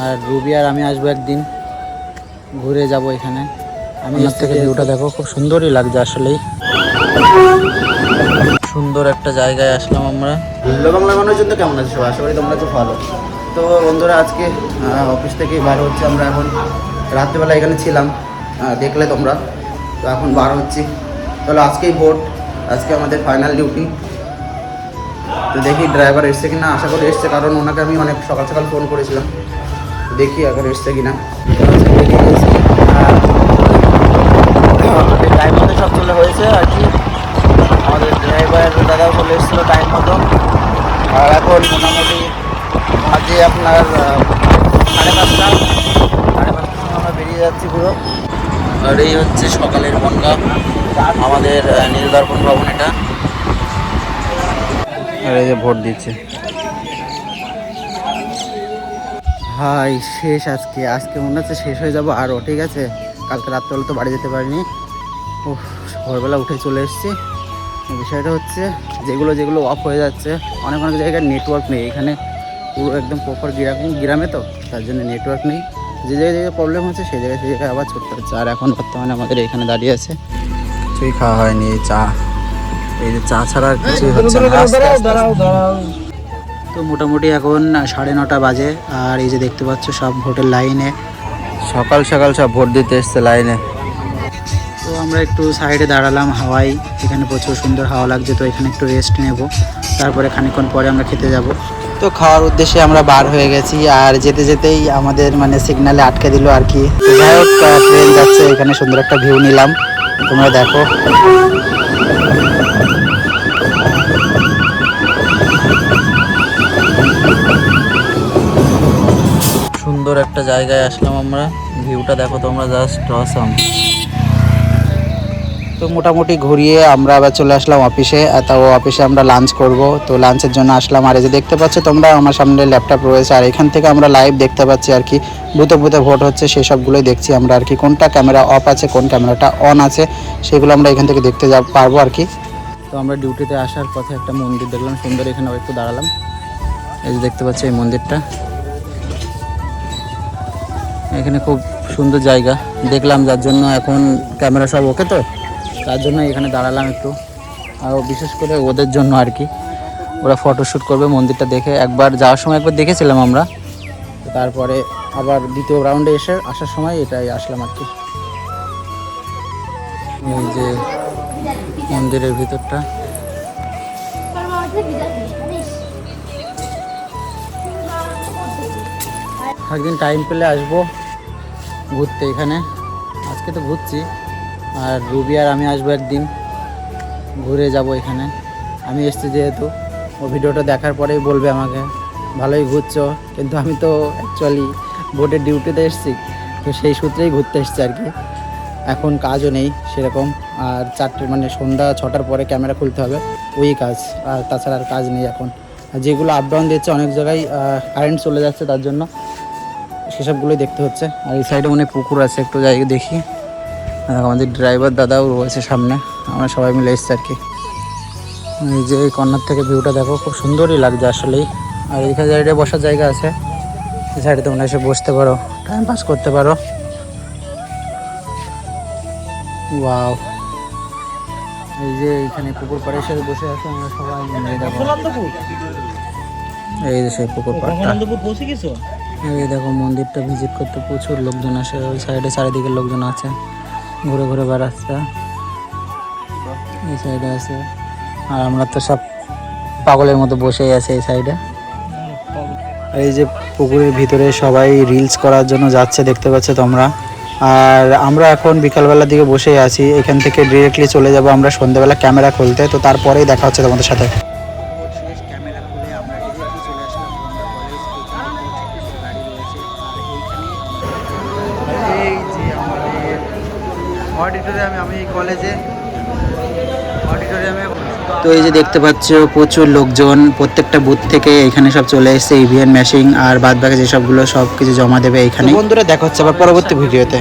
আর Ruby আর আমি আসব একদিন। ঘুরে যাব এখানে। আমি এর থেকে ভিউটা দেখো খুব সুন্দরই লাগছে আসলেই। সুন্দর একটা জায়গায় আসলাম আমরা। হ্যালো বাংলা মানুষের জন্য কেমন আছো আশা করি তোমরা খুব ভালো। তো বন্ধুরা আজকে অফিস থেকে বার হচ্ছে আমরা এখন। রাত্রিবেলা এখানে ছিলাম দেখলে তোমরা। তো এখন বার হচ্ছি। তাহলে আজকেই ভোট আজকে আমাদের ফাইনাল ডিউটি তো দেখি ড্রাইভার এসছে কিনা আশা করি এসছে কারণ ওনাকে আমি অনেক সকাল সকাল ফোন করেছিলাম। দেখি এখন এসছে কিনা। আমাদের টাইম মতো সব চলে হয়েছে আর কি। আমাদের ড্রাইভার দাদাও চলে এসেছিল টাইম মতো। আর এখন মোটামুটি আজকে আপনার সাড়ে পাঁচটা। সাড়ে পাঁচটার সময় আমরা বেরিয়ে যাচ্ছি পুরো। আর এই হচ্ছে সকালের বনগা আমাদের নীলদর্পণ ভবন এটা। আর এই যে ভোট দিচ্ছে। ভাই, শেষ আজকে। আজকে মনে হচ্ছে শেষ হয়ে যাব। আরও ঠিক আছে? কালকে রাত্রেবেলা তো বাড়ি যেতে পারিনি। ও ভোরবেলা উঠে চলে এসেছি। বিষয়টা হচ্ছে, যেগুলো যেগুলো অফ হয়ে যাচ্ছে, অনেক অনেক জায়গায় নেটওয়ার্ক নেই। এখানে পুরো একদম প্রপার গ্রাম, গ্রামে তো, তার জন্য নেটওয়ার্ক নেই। যে জায়গায় জায়গায় প্রবলেম হচ্ছে, সেই জায়গায় সেই জায়গায় আবার ছুটতে হচ্ছে। আর এখন বর্তমানে আমাদের এখানে দাঁড়িয়ে আছে, কিছুই খাওয়া হয়নি, চা। এই যে চা ছাড়া আর কিছুই হচ্ছে না। তো মোটামুটি এখন সাড়ে নটা বাজে আর এই যে দেখতে পাচ্ছ সব ভোটের লাইনে। সকাল সকাল সব ভোট দিতে এসছে লাইনে। তো আমরা একটু সাইডে দাঁড়ালাম হাওয়াই এখানে প্রচুর সুন্দর হাওয়া লাগছে তো এখানে একটু রেস্ট নেব। তারপরে খানিকক্ষণ পরে আমরা খেতে যাব। তো খাওয়ার উদ্দেশ্যে আমরা বার হয়ে গেছি আর যেতে যেতেই আমাদের মানে সিগনালে আটকে দিল আর কি। যাই হোক ট্রেন যাচ্ছে এখানে সুন্দর একটা ভিউ নিলাম। তোমরা দেখো। সুন্দর একটা জায়গায় আসলাম আমরা। ভিউটা দেখো তোমরা জাস্ট অসাম তো মোটামুটি ঘুরিয়ে আমরা আবার চলে আসলাম অফিসে তাও অফিসে আমরা লাঞ্চ করব। তো লাঞ্চের জন্য আসলাম, আর এই যে দেখতে পাচ্ছ তোমরা, আমার সামনে ল্যাপটপ রয়েছে, আর এখান থেকে আমরা লাইভ দেখতে পাচ্ছি আর কি। বুতে বুতে ভোট হচ্ছে সেই সবগুলোই দেখছি আমরা আর কি। কোনটা ক্যামেরা অফ আছে, কোন ক্যামেরাটা অন আছে, সেগুলো আমরা এখান থেকে দেখতে যা পারব আর কি। তো আমরা ডিউটিতে আসার পথে একটা মন্দির দেখলাম, সুন্দর এখানে একটু দাঁড়ালাম। এই যে দেখতে পাচ্ছি এই মন্দিরটা। এখানে খুব সুন্দর জায়গা। দেখলাম যার জন্য এখন ক্যামেরা সব ওকে তো? তার জন্য এখানে দাঁড়ালাম একটু। আর বিশেষ করে ওদের জন্য আর কি। ওরা ফটোশ্যুট করবে মন্দিরটা দেখে। একবার যাওয়ার সময় একবার দেখেছিলাম আমরা। তারপরে আবার দ্বিতীয় রাউন্ডে এসে আসার সময় এটাই আসলাম আর কি। এই যে মন্দিরের ভিতরটা। একদিন টাইম পেলে আসব। ঘুরতে এখানে। আজকে তো ঘুরছি। আর রুবি আর আমি আসব একদিন। ঘুরে যাব এখানে। আমি এসছি যেহেতু। ও ভিডিওটা দেখার পরেই বলবে আমাকে, ভালোই ঘুরছো। কিন্তু আমি তো অ্যাকচুয়ালি বোটের ডিউটিতে এসেছি। তো সেই সূত্রেই ঘুরতে এসেছি আর কি। এখন কাজও নেই সেরকম। আর চারটে মানে সন্ধ্যা ছটার পরে ক্যামেরা খুলতে হবে। ওই কাজ। আর তাছাড়া আর কাজ নেই এখন। আর যেগুলো আপ ডাউন দিচ্ছে অনেক জায়গায় কারেন্ট চলে যাচ্ছে তার জন্য। সেসবগুলোই দেখতে হচ্ছে। আর এই সাইডে মনে হয় পুকুর আছে একটু জায়গা দেখি। আমাদের ড্রাইভার দাদাও রয়েছে সামনে আমরা সবাই মিলে এসছি আর কি। এই যে এই কর্নার থেকে ভিউটা দেখো খুব সুন্দরই লাগছে আসলেই। আর এইখানে সাইডে বসার জায়গা আছে এই সাইডে তোমরা এসে বসতে পারো টাইম পাস করতে পারো। ওয়াও এই যে এইখানে পুকুর পাড়ের সাথে বসে আছে আমরা সবাই মিলে দেখো। এই যে সেই পুকুর পাড়টা। পৌঁছে গেছো? এই দেখো, মন্দিরটা ভিজিট করতে প্রচুর লোকজন আসে। ওই সাইডে চারিদিকে লোকজন আছে। ঘুরে ঘুরে বেড়াচ্ছে। এই সাইডে আছে। আর আমরা তো সব পাগলের মতো বসেই আছে এই সাইডে এই যে পুকুরের ভিতরে সবাই রিলস করার জন্য যাচ্ছে, দেখতে পাচ্ছ তোমরা। আর আমরা এখন বিকালবেলার দিকে বসেই আছি। এখান থেকে ডিরেক্টলি চলে যাব আমরা সন্ধ্যাবেলা ক্যামেরা খুলতে। তো তারপরেই দেখা হচ্ছে তোমাদের সাথে। অডিটোরিয়ামে আমি এই কলেজে অডিটোরিয়ামে তো এই যে দেখতে পাচ্ছ প্রচুর লোকজন প্রত্যেকটা বুথ থেকে এখানে সব চলে এসেছে ইভিএন মেশিন আর বাদ বাকি যেসবগুলো সব কিছু জমা দেবে এখানে বন্ধুরা দেখা হচ্ছে আবার পরবর্তী ভিডিওতে।